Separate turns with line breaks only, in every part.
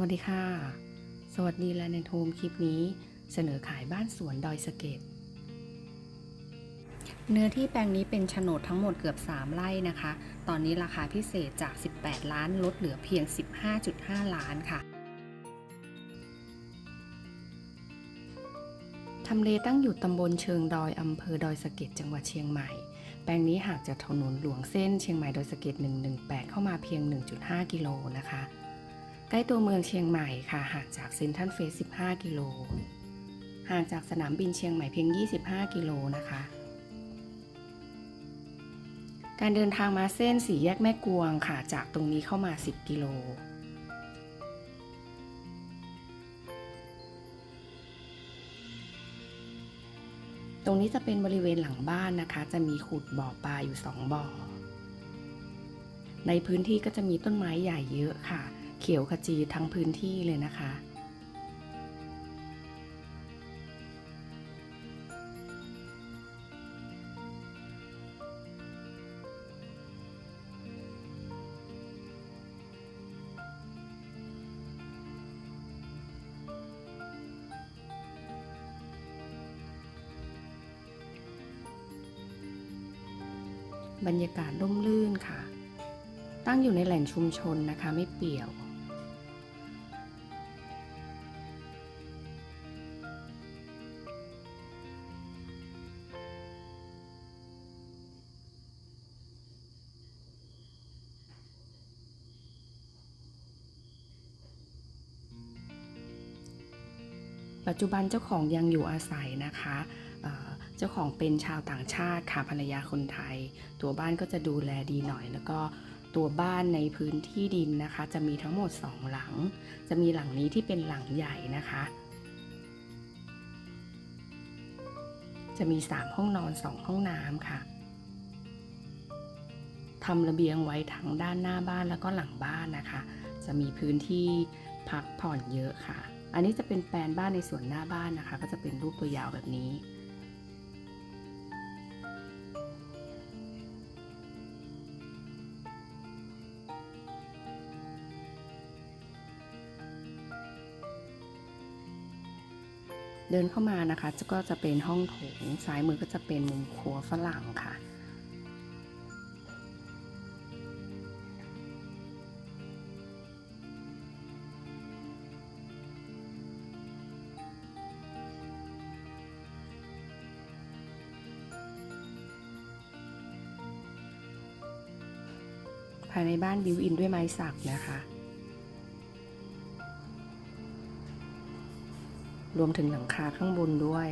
วัสดีค่ะ สวัสดีแลนด์โฮมคลิปนี้เสนอขายบ้านสวนดอยสะเก็ด เนื้อที่แปลงนี้เป็นโฉนดทั้งหมดเกือบ 3 ไร่นะคะ ตอนนี้ราคาพิเศษจาก 18 ล้านลดเหลือเพียง 15.5 ล้านค่ะทำเลตั้งอยู่ตำบลเชิงดอยอำเภอดอยสะเก็ดจังหวัดเชียงใหม่ แปลงนี้ห่างจากถนนหลวงเส้นเชียงใหม่ดอยสะเก็ด118 เข้ามาเพียง 1.5 กิโลนะคะ ใกล้ตัวเมืองเชียงใหม่ค่ะห่างจากเซ็นทรัลเฟส15 กิโล ห่างจากสนามบินเชียงใหม่เพียง 25 กิโลนะคะ การเดินทางมาเส้นสี่แยกแม่กวงค่ะ จากตรงนี้เข้ามา 10 กิโลตรงนี้จะเป็นบริเวณหลังบ้านนะคะ จะมีขุดบ่อปลาอยู่2บ่อ ในพื้นที่ก็จะมีต้นไม้ใหญ่เยอะค่ะ เขียวขจีทั้งพื้นที่เลยนะคะ บรรยากาศร่มรื่นค่ะ ตั้งอยู่ในแหล่งชุมชนนะคะไม่เปี่ยว ปัจจุบันเจ้าของยังอยู่อาศัยนะคะเเจ้าของเป็นชาวต่างชาติค่ะภรรยาคนไทย ตัวบ้านก็จะดูแลดีหน่อย แล้วก็ตัวบ้านในพื้นที่ดินนะคะ จะมีทั้งหมด 2 หลัง จะมีหลังนี้ที่เป็นหลังใหญ่นะคะ จะมี 3 ห้องนอน 2 ห้องน้ำค่ะทำระเบียงไว้ทั้งด้านหน้าบ้านแล้วก็หลังบ้านนะคะ จะมีพื้นที่พักผ่อนเยอะค่ะ อันนี้จะเป็นแปลนบ้านในส่วนหน้าบ้านนะคะ ก็จะเป็นรูปตัวยาวแบบนี้ เดินเข้ามานะคะก็จะเป็นห้องโถงซ้ายมือก็จะเป็นมุมครัวฝรั่งค่ะายในบ้านบิวอินด้วยไม้สักนะคะ รวมถึงหลังคาข้างบนด้วย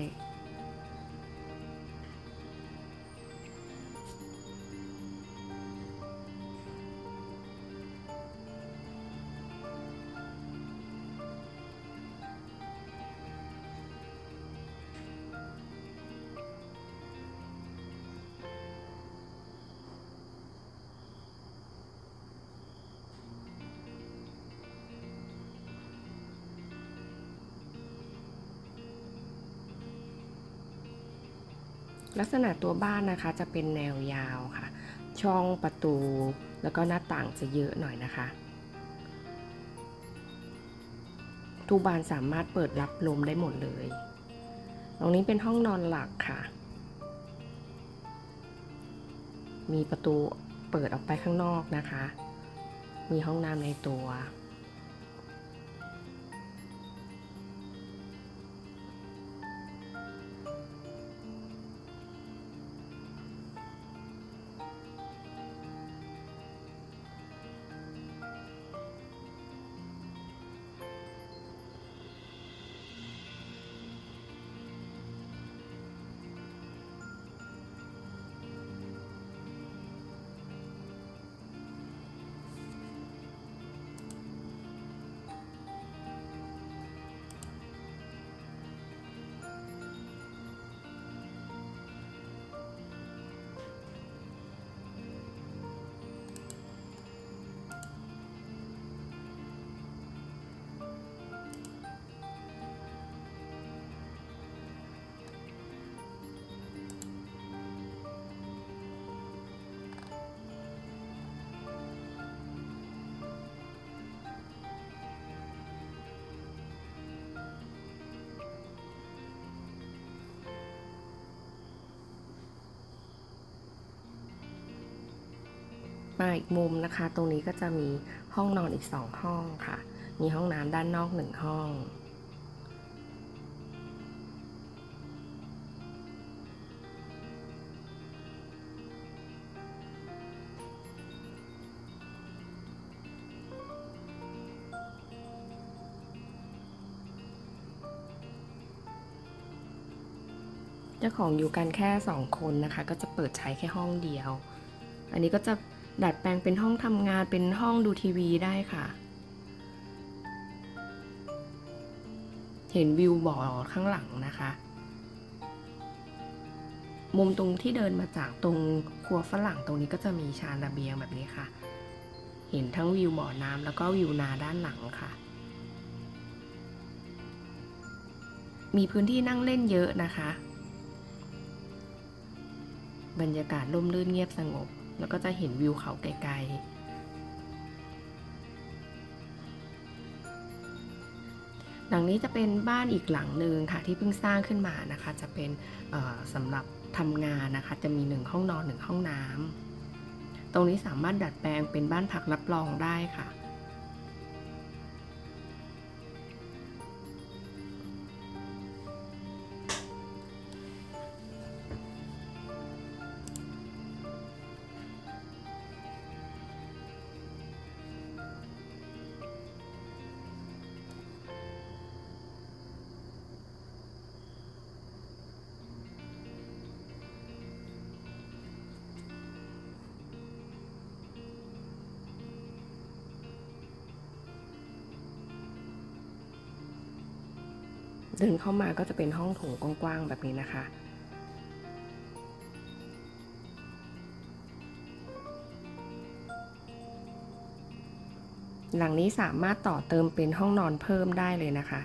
ลักษณะตัวบ้านนะคะจะเป็นแนวยาวค่ะ ช่องประตู แล้วก็หน้าต่างจะเยอะหน่อยนะคะทุกบานสามารถเปิดรับลมได้หมดเลย ตรงนี้เป็นห้องนอนหลักค่ะ มีประตูเปิดออกไปข้างนอกนะคะ มีห้องน้ำในตัว มาอีกมุมนะคะ ตรงนี้ก็จะมีห้องนอนอีก 2 ห้องค่ะ มีห้องน้ำด้านนอก 1 ห้องเจ้าของอยู่กันแค่ 2 คนนะคะ ก็จะเปิดใช้แค่ห้องเดียว อันนี้ก็จะ ดัดแปลงเป็นห้องทำงานเป็นห้องดูทีวีได้ค่ะ เห็นวิวบ่อข้างหลังนะคะ มุมตรงที่เดินมาจากตรงครัวฝรั่งตรงนี้ก็จะมีชานระเบียงแบบนี้ค่ะ เห็นทั้งวิวบ่อน้ำแล้วก็วิวนาด้านหลังค่ะ มีพื้นที่นั่งเล่นเยอะนะคะ บรรยากาศร่มรื่นเงียบสงบ แล้วก็จะเห็นวิวเขาไกลๆ หลังนี้จะเป็นบ้านอีกหลังหนึ่งค่ะที่เพิ่งสร้างขึ้นมานะคะ จะเป็นสำหรับทำงานนะคะ จะมีหนึ่งห้องนอนหนึ่งห้องน้ำตรงนี้สามารถดัดแปลงเป็นบ้านพักรับรองได้ค่ะ เดินเข้ามาก็จะเป็นห้องโถงกว้างๆแบบนี้นะคะ หลังนี้สามารถต่อเติมเป็นห้องนอนเพิ่มได้เลยนะคะ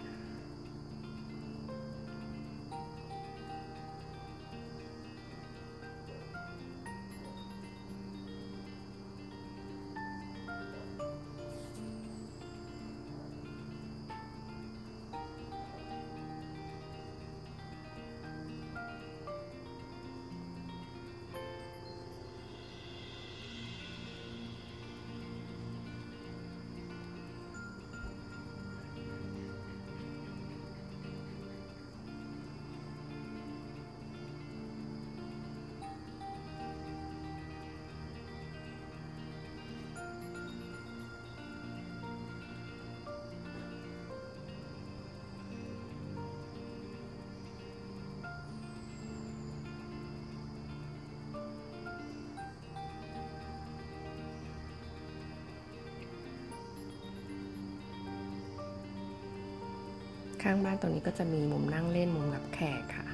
ข้างบ้านตรงนี้ก็จะมีมุมนั่งเล่นมุมรับแขกค่ะ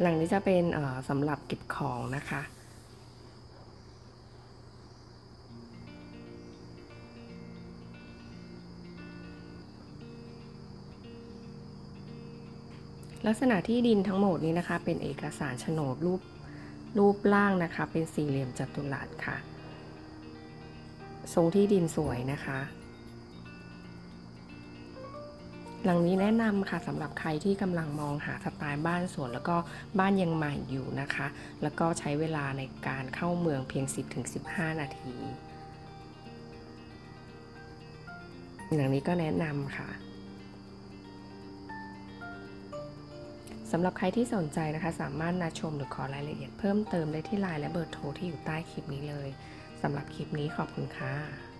หลังนี้จะเป็นสำหรับเก็บของนะคะลักษณะที่ดินทั้งหมดนี้นะคะ เป็นเอกสารโฉนดรูป รูปร่างนะคะ เป็นสี่เหลี่ยมจัตุรัสค่ะ ทรงที่ดินสวยนะคะ หลังนี้แนะนำค่ะสำหรับใครที่กำลังมองหาสไตล์บ้านสวน แล้วก็บ้านยังใหม่อยู่นะคะ แล้วก็ใช้เวลาในการเข้าเมืองเพียง 10-15 นาที หลังนี้ก็แนะนำค่ะ สำหรับใครที่สนใจนะคะ สามารถนัดชมหรือขอรายละเอียดเพิ่มเติมได้ที่ไลน์และเบอร์โทรที่อยู่ใต้คลิปนี้เลยสำหรับคลิปนี้ขอบคุณค่ะ